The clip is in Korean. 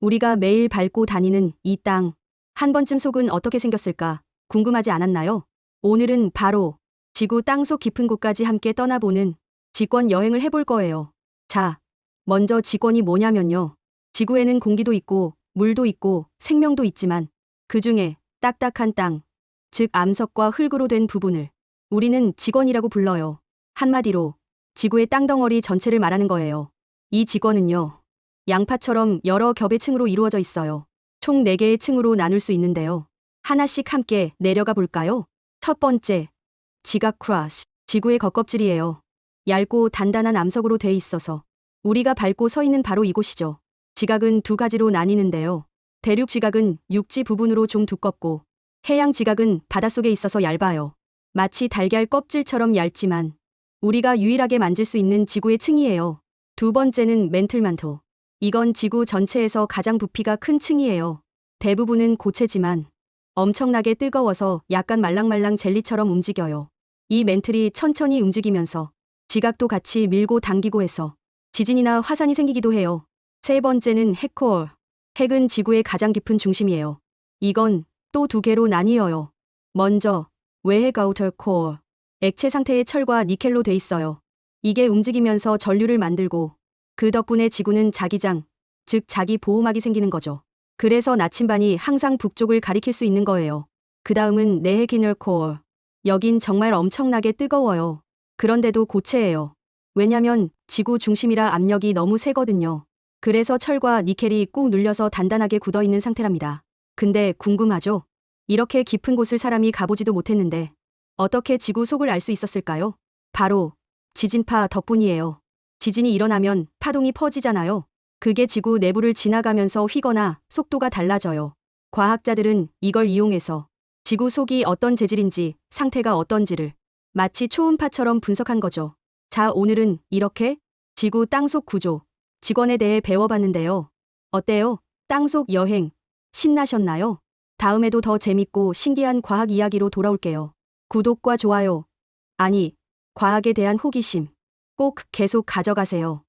우리가 매일 밟고 다니는 이 땅. 한 번쯤 속은 어떻게 생겼을까 궁금하지 않았나요? 오늘은 바로 지구 땅속 깊은 곳까지 함께 떠나보는 직권 여행을 해볼 거예요. 자, 먼저 직권이 뭐냐면요. 지구에는 공기도 있고 물도 있고 생명도 있지만 그 중에 딱딱한 땅, 즉 암석과 흙으로 된 부분을 우리는 직원이라고 불러요. 한마디로 지구의 땅덩어리 전체를 말하는 거예요. 이 직원은요. 양파처럼 여러 겹의 층으로 이루어져 있어요. 총 4개의 층으로 나눌 수 있는데요. 하나씩 함께 내려가 볼까요? 첫 번째, 지각 크러쉬. 지구의 겉껍질이에요. 얇고 단단한 암석으로 돼 있어서 우리가 밟고 서 있는 바로 이곳이죠. 지각은 두 가지로 나뉘는데요. 대륙 지각은 육지 부분으로 좀 두껍고 해양 지각은 바닷속에 있어서 얇아요. 마치 달걀 껍질처럼 얇지만 우리가 유일하게 만질 수 있는 지구의 층이에요. 두 번째는 멘틀만토. 이건 지구 전체에서 가장 부피가 큰 층이에요. 대부분은 고체지만 엄청나게 뜨거워서 약간 말랑말랑 젤리처럼 움직여요. 이 멘틀이 천천히 움직이면서 지각도 같이 밀고 당기고 해서 지진이나 화산이 생기기도 해요. 세 번째는 핵코어. 핵은 지구의 가장 깊은 중심이에요. 이건 또 두 개로 나뉘어요. 먼저 외핵 아우터 코어. 액체 상태의 철과 니켈로 돼 있어요. 이게 움직이면서 전류를 만들고 그 덕분에 지구는 자기장, 즉 자기 보호막이 생기는 거죠. 그래서 나침반이 항상 북쪽을 가리킬 수 있는 거예요. 그 다음은 이널 코어. 여긴 정말 엄청나게 뜨거워요. 그런데도 고체예요. 왜냐면 지구 중심이라 압력이 너무 세거든요. 그래서 철과 니켈이 꾹 눌려서 단단하게 굳어 있는 상태랍니다. 근데 궁금하죠? 이렇게 깊은 곳을 사람이 가보지도 못했는데 어떻게 지구 속을 알 수 있었을까요? 바로 지진파 덕분이에요. 지진이 일어나면 파동이 퍼지잖아요. 그게 지구 내부를 지나가면서 휘거나 속도가 달라져요. 과학자들은 이걸 이용해서 지구 속이 어떤 재질인지 상태가 어떤지를 마치 초음파처럼 분석한 거죠. 자, 오늘은 이렇게 지구 땅속 구조, 직원에 대해 배워봤는데요. 어때요? 땅속 여행 신나셨나요? 다음에도 더 재밌고 신기한 과학 이야기로 돌아올게요. 구독과 좋아요. 아니, 과학에 대한 호기심 꼭 계속 가져가세요.